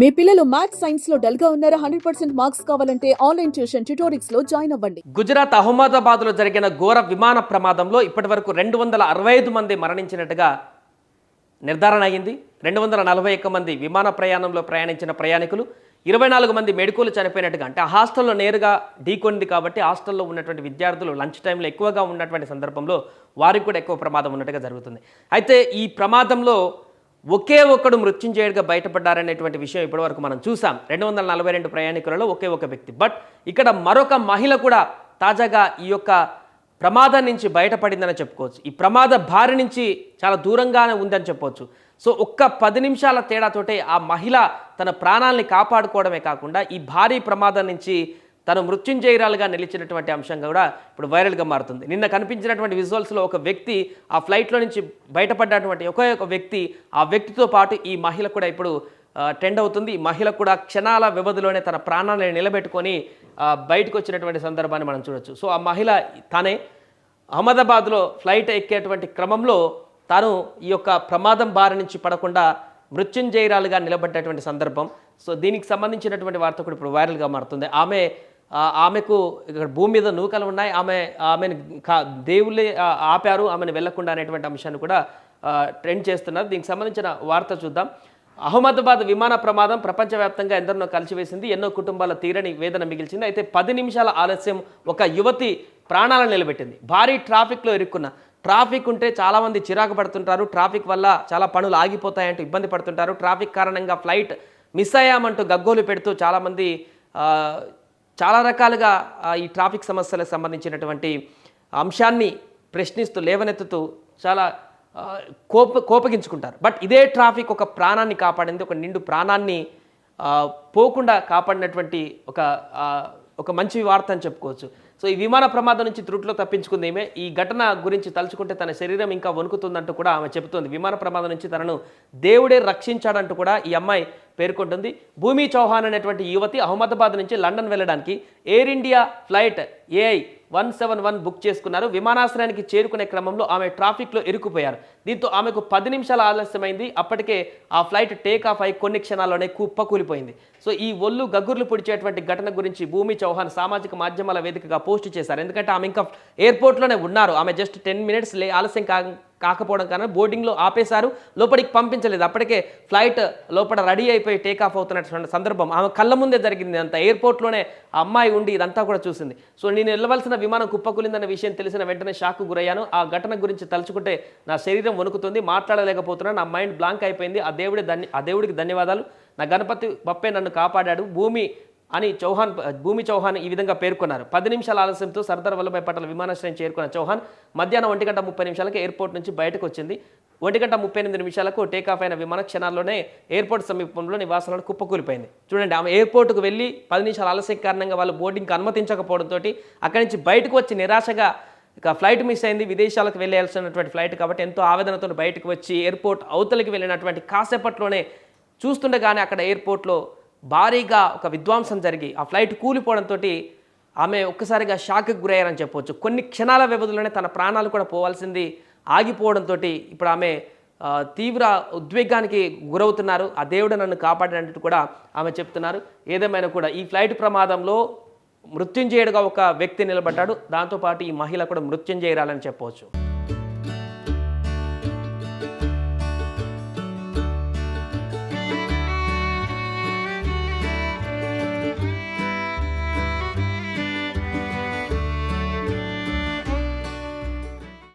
మీ పిల్లలు మ్యాథ్స్ సైన్స్లో డల్గా ఉన్నారా? హండ్రెడ్ పర్సెంట్ మార్క్స్ కావాలంటే ఆన్లైన్ ట్యూషన్ ట్యూటోరిక్స్లో జాయిన్ అవ్వండి. గుజరాత్ అహ్మదాబాద్లో జరిగిన ఘోర విమాన ప్రమాదంలో ఇప్పటివరకు రెండు వందల అరవై ఐదు మంది మరణించినట్టుగా నిర్ధారణ అయింది రెండు వందల నలభై ఒక్క మంది విమాన ప్రయాణంలో ప్రయాణించిన ప్రయాణికులు ఇరవై నాలుగు మంది మెడికోలు చనిపోయినట్టుగా అంటే ఆ హాస్టల్లో నేరుగా ఢీకొంది కాబట్టి హాస్టల్లో ఉన్నటువంటి విద్యార్థులు లంచ్ టైంలో ఎక్కువగా ఉన్నటువంటి సందర్భంలో వారికి కూడా ఎక్కువ ప్రమాదం ఉన్నట్టుగా జరుగుతుంది. అయితే ఈ ప్రమాదంలో ఒకే ఒక్కడు మృత్యుంజయుడిగా బయటపడ్డారనేటువంటి విషయం ఇప్పటివరకు మనం చూసాం. రెండు వందల నలభై రెండు ప్రయాణికులలో ఒకే ఒక వ్యక్తి. బట్ ఇక్కడ మరొక మహిళ కూడా తాజాగా ఈ యొక్క ప్రమాదం నుంచి బయటపడిందని చెప్పుకోవచ్చు. ఈ ప్రమాద బారి నుంచి చాలా దూరంగానే ఉందని చెప్పవచ్చు సో ఒక్క పది నిమిషాల తేడాతోటే ఆ మహిళ తన ప్రాణాలని కాపాడుకోవడమే కాకుండా ఈ భారీ ప్రమాదం నుంచి తను మృత్యుంజయరాలుగా నిలిచినటువంటి అంశంగా కూడా ఇప్పుడు వైరల్గా మారుతుంది. నిన్న కనిపించినటువంటి విజువల్స్లో ఒక వ్యక్తి ఆ ఫ్లైట్లో నుంచి బయటపడ్డటువంటి ఒకే ఒక వ్యక్తి ఆ వ్యక్తితో పాటు ఈ మహిళ కూడా ఇప్పుడు ట్రెండ్ అవుతుంది. ఈ మహిళ కూడా క్షణాల వ్యవధిలోనే తన ప్రాణాన్ని నిలబెట్టుకొని బయటకు వచ్చినటువంటి సందర్భాన్ని మనం చూడొచ్చు. సో ఆ మహిళ తనే అహ్మదాబాద్లో ఫ్లైట్ ఎక్కేటువంటి క్రమంలో తాను ఈ యొక్క ప్రమాదం బారి నుంచి పడకుండా మృత్యుంజయరాలుగా నిలబడ్డటువంటి సందర్భం. సో దీనికి సంబంధించినటువంటి వార్త కూడా ఇప్పుడు వైరల్గా మారుతుంది. ఆమె ఆమెకు ఇక్కడ భూమి మీద నూకలు ఉన్నాయి. ఆమె ఆమెను కా- దేవుళ్ళే ఆపారు. ఆమెను వెళ్ళకుండా అనేటువంటి అంశాన్ని కూడా ట్రెండ్ చేస్తున్నారు. దీనికి సంబంధించిన వార్త చూద్దాం. అహ్మదాబాద్ విమాన ప్రమాదం ప్రపంచవ్యాప్తంగా ఎందరినో కలిసివేసింది. ఎన్నో కుటుంబాల తీరని వేదన మిగిల్చింది. అయితే పది నిమిషాల ఆలస్యం ఒక యువతి ప్రాణాలను నిలబెట్టింది. భారీ ట్రాఫిక్లో ఇరుక్కున్న. ట్రాఫిక్ ఉంటే చాలామంది చిరాకు పడుతుంటారు. ట్రాఫిక్ వల్ల చాలా పనులు ఆగిపోతాయంటూ ఇబ్బంది పడుతుంటారు. ట్రాఫిక్ కారణంగా ఫ్లైట్ మిస్ అయ్యామంటూ గగ్గోలు పెడుతూ చాలామంది చాలా రకాలుగా ఈ ట్రాఫిక్ సమస్యలకు సంబంధించినటువంటి అంశాన్ని ప్రశ్నిస్తూ లేవనెత్తుతూ చాలా కోప కోపగించుకుంటారు. బట్ ఇదే ట్రాఫిక్ ఒక ప్రాణాన్ని కాపాడింది ఒక నిండు ప్రాణాన్ని పోకుండా కాపాడినటువంటి ఒక ఒక మంచి వార్త అని చెప్పుకోవచ్చు. సో ఈ విమాన ప్రమాదం నుంచి త్రుట్లో తప్పించుకుంది ఈమె ఈ ఘటన గురించి తలుచుకుంటే తన శరీరం ఇంకా వణుకుతుందంటూ కూడా ఆమె చెబుతోంది. విమాన ప్రమాదం నుంచి తనను దేవుడే రక్షించాడంటూ కూడా ఈ అమ్మాయి పేర్కొంటుంది. భూమి చౌహాన్ అనేటువంటి యువతి అహ్మదాబాద్ నుంచి లండన్ వెళ్ళడానికి Air India flight AI one seven one book చేసుకున్నారు. విమానాశ్రయానికి చేరుకునే క్రమంలో ఆమె ట్రాఫిక్లో ఇరుక్కుపోయారు. దీంతో ఆమెకు పది నిమిషాల ఆలస్యమైంది. అప్పటికే ఆ ఫ్లైట్ టేక్ ఆఫ్ అయి కొన్ని క్షణాల్లోనే కుప్పకూలిపోయింది. సో ఈ ఒళ్ళు గగ్గుర్లు పొడిచేటువంటి ఘటన గురించి భూమి చౌహాన్ సామాజిక మాధ్యమాల వేదికగా పోస్ట్ చేశారు. ఎందుకంటే ఆమె ఇంకా ఎయిర్పోర్ట్లోనే ఉన్నారు. ఆమె జస్ట్ టెన్ మినిట్స్ లే ఆలస్యం కా కాకపోవడం కారణం బోర్డింగ్లో ఆపేశారు. లోపలికి పంపించలేదు. అప్పటికే ఫ్లైట్ లోపల రెడీ అయిపోయి టేక్ ఆఫ్ అవుతున్నటువంటి సందర్భం. ఆమె కళ్ళ ముందే జరిగింది. అంత ఎయిర్పోర్ట్లోనే ఆ అమ్మాయి ఉండి ఇదంతా కూడా చూసింది. సో నేను వెళ్ళవలసిన విమానం కుప్పకూలిందన్న విషయం తెలిసిన వెంటనే షాక్ గురయ్యాను. ఆ ఘటన గురించి తలుచుకుంటే నా శరీరం వణుకుతుంది మాట్లాడలేకపోతున్నాను నా మైండ్ బ్లాంక్ అయిపోయింది. ఆ దేవుడి ధన్య ఆ దేవుడికి ధన్యవాదాలు. నా గణపతి బప్పే నన్ను కాపాడాడు. భూమి అని చౌహాన్ భూమి చౌహాన్ ఈ విధంగా పేర్కొన్నారు. పది నిమిషాల ఆలస్యంతో సర్దార్ వల్లభాయ్ పటేల్ విమానాశ్రయం చేరుకున్న చౌహాన్ మధ్యాహ్నం ఒంటి గంట ముప్పై నిమిషాలకు ఎయిర్పోర్ట్ నుంచి బయటకు వచ్చింది. ఒంటి గంట ముప్పై ఎనిమిది నిమిషాలకు టేక్ ఆఫ్ అయిన విమాన క్షణాల్లోనే ఎయిర్పోర్ట్ సమీపంలో నివాసాలను కుప్పకూలిపోయింది. చూడండి ఆమె ఎయిర్పోర్ట్కు వెళ్ళి పది నిమిషాల ఆలస్యం కారణంగా వాళ్ళు బోర్డింగ్కి అనుమతించకపోవడంతో అక్కడి నుంచి బయటకు వచ్చి నిరాశగా ఇక ఫ్లైట్ మిస్ అయింది. విదేశాలకు వెళ్ళాల్సినటువంటి ఫ్లైట్ కాబట్టి ఎంతో ఆవేదనతో బయటకు వచ్చి ఎయిర్పోర్ట్ అవతలికి వెళ్ళినటువంటి కాసేపట్లోనే చూస్తుండగానే అక్కడ ఎయిర్పోర్ట్లో భారీగా ఒక విధ్వంసం జరిగి ఆ ఫ్లైట్ కూలిపోవడంతో ఆమె ఒక్కసారిగా షాక్కి గురయ్యారని చెప్పవచ్చు కొన్ని క్షణాల వ్యవధిలోనే తన ప్రాణాలు కూడా పోవాల్సింది ఆగిపోవడంతో ఇప్పుడు ఆమె తీవ్ర ఉద్వేగానికి గురవుతున్నారు. ఆ దేవుడు నన్ను కాపాడినట్టు కూడా ఆమె చెప్తున్నారు. ఏదేమైనా కూడా ఈ ఫ్లైట్ ప్రమాదంలో మృత్యుంజయుడుగా ఒక వ్యక్తి నిలబడ్డాడు. దాంతోపాటు ఈ మహిళ కూడా మృత్యుంజయరాలని చెప్పవచ్చు